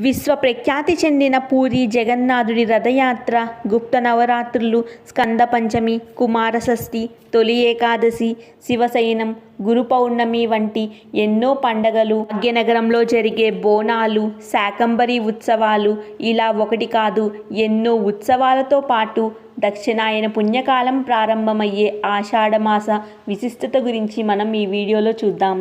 విశ్వ ప్రఖ్యాతి చెందిన పూరి జగన్నాథుడి రథయాత్ర గుప్త నవరాత్రులు స్కంద పంచమి కుమార షష్ఠి తొలి ఏకాదశి శివశయనం గురు పౌర్ణమి వంటి ఎన్నో పండగలు భాగ్యనగరంలో జరిగే బోనాలు శాకంబరి ఉత్సవాలు ఇలా ఒకటి కాదు ఎన్నో ఉత్సవాలతో పాటు దక్షిణాయన పుణ్యకాలం ప్రారంభమయ్యే ఆషాఢమాస విశిష్టత గురించి మనం ఈ వీడియోలో చూద్దాం.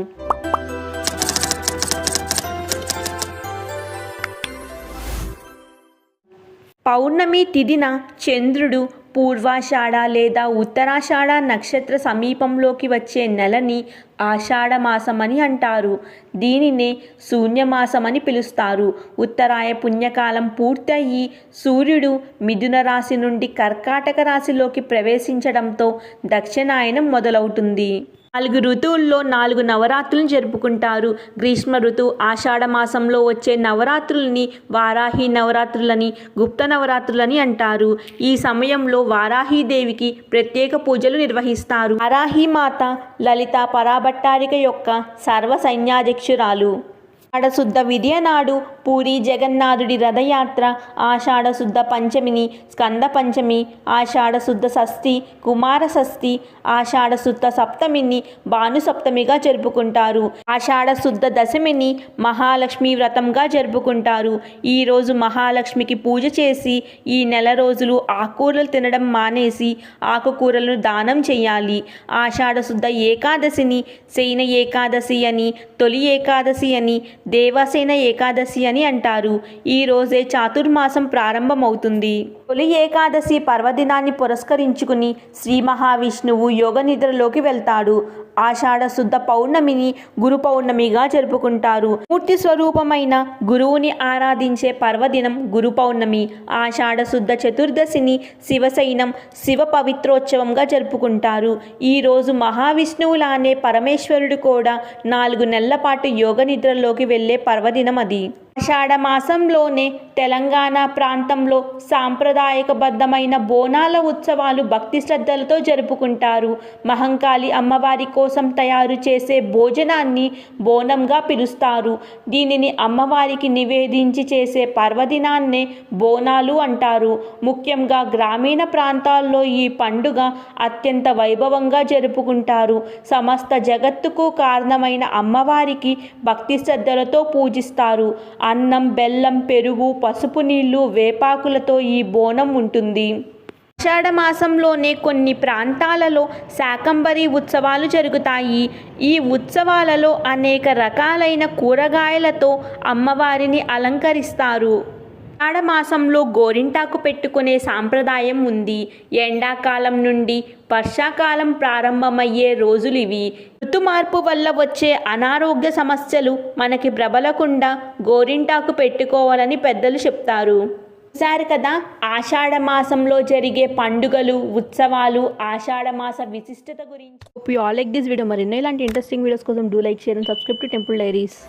పౌర్ణమి తిథిన చంద్రుడు పూర్వాషాఢ లేదా ఉత్తరాషాఢ నక్షత్ర సమీపంలోకి వచ్చే నెలని ఆషాఢమాసమని అంటారు. దీనినే శూన్యమాసమని పిలుస్తారు. ఉత్తరాయ పుణ్యకాలం పూర్తయి సూర్యుడు మిథున రాశి నుండి కర్కాటక రాశిలోకి ప్రవేశించడంతో దక్షిణాయనం మొదలవుతుంది. నాలుగు ఋతువుల్లో నాలుగు నవరాత్రులను జరుపుకుంటారు. గ్రీష్మ ఋతువు ఆషాఢ మాసంలో వచ్చే నవరాత్రులని వారాహి నవరాత్రులని గుప్త నవరాత్రులని అంటారు. ఈ సమయంలో వారాహీదేవికి ప్రత్యేక పూజలు నిర్వహిస్తారు. వారాహి మాత లలిత పరాభట్టారిక యొక్క సర్వ సైన్యాధ్యక్షురాలు. ఆషాఢశుద్ధ విజయనాడు పూరి జగన్నాథుడి రథయాత్ర ఆషాఢశుద్ధ పంచమిని స్కంద పంచమి ఆషాఢశుద్ధ షష్ఠి కుమార షష్ఠి ఆషాఢశుద్ధ సప్తమిని భాను సప్తమిగా జరుపుకుంటారు ఆషాఢశుద్ధ దశమిని మహాలక్ష్మి వ్రతంగా జరుపుకుంటారు ఈరోజు మహాలక్ష్మికి పూజ చేసి ఈ నెల రోజులు ఆకుకూరలు తినడం మానేసి ఆకుకూరలను దానం చేయాలి. ఆషాఢశుద్ధ ఏకాదశిని శయన ఏకాదశి అని తొలి ఏకాదశి అని దేవసేన ఏకాదశి అని అంటారు. ఈ రోజే చాతుర్మాసం ప్రారంభమవుతుంది. తొలి ఏకాదశి పర్వదినాన్ని పురస్కరించుకుని శ్రీ మహావిష్ణువు యోగ నిద్రలోకి వెళ్తాడు. ఆషాఢ శుద్ధ పౌర్ణమిని గురు పౌర్ణమిగా జరుపుకుంటారు. మూర్తి స్వరూపమైన గురువుని ఆరాధించే పర్వదినం గురు పౌర్ణమి. ఆషాఢ శుద్ధ చతుర్దశిని శివశైనం శివ పవిత్రోత్సవంగా జరుపుకుంటారు. ఈరోజు మహావిష్ణువులానే పరమేశ్వరుడు కూడా నాలుగు నెలల పాటు యోగ నిద్రలోకి వెళ్ళే పర్వదినం అది ఆషాఢ మాసంలోనే తెలంగాణ ప్రాంతంలో సాంప్రదాయకబద్ధమైన బోనాల ఉత్సవాలు భక్తి శ్రద్ధలతో జరుపుకుంటారు. మహంకాళి అమ్మవారి కోసం తయారు చేసే భోజనాన్ని బోనంగా పిలుస్తారు. దీనిని అమ్మవారికి నివేదించి చేసే పర్వదినాన్నే బోనాలు అంటారు. ముఖ్యంగా గ్రామీణ ప్రాంతాల్లో ఈ పండుగ అత్యంత వైభవంగా జరుపుకుంటారు. సమస్త జగత్తుకు కారణమైన అమ్మవారికి భక్తి శ్రద్ధలతో పూజిస్తారు. అన్నం బెల్లం పెరుగు పసుపు నీళ్ళు వేపాకులతో ఈ బోనం ఉంటుంది. ఆషాఢ మాసంలోనే కొన్ని ప్రాంతాలలో శాకంబరి ఉత్సవాలు జరుగుతాయి. ఈ ఉత్సవాలలో అనేక రకాలైన కూరగాయలతో అమ్మవారిని అలంకరిస్తారు. మాసంలో గోరింటాకు పెట్టుకునే సాంప్రదాయం ఉంది. ఎండాకాలం నుండి వర్షాకాలం ప్రారంభమయ్యే రోజులు ఇవి ఋతుమార్పు వల్ల వచ్చే అనారోగ్య సమస్యలు మనకి ప్రబలకుండా గోరింటాకు పెట్టుకోవాలని పెద్దలు చెప్తారు. చూసారు కదా ఆషాఢ మాసంలో జరిగే పండుగలు ఉత్సవాలు ఆషాఢ మాస విశిష్టత గురించి. You all like this video మరిన్నో ఇలాంటి ఇంట్రెస్టింగ్ వీడియోస్ కోసం do like share and subscribe to Temple Diaries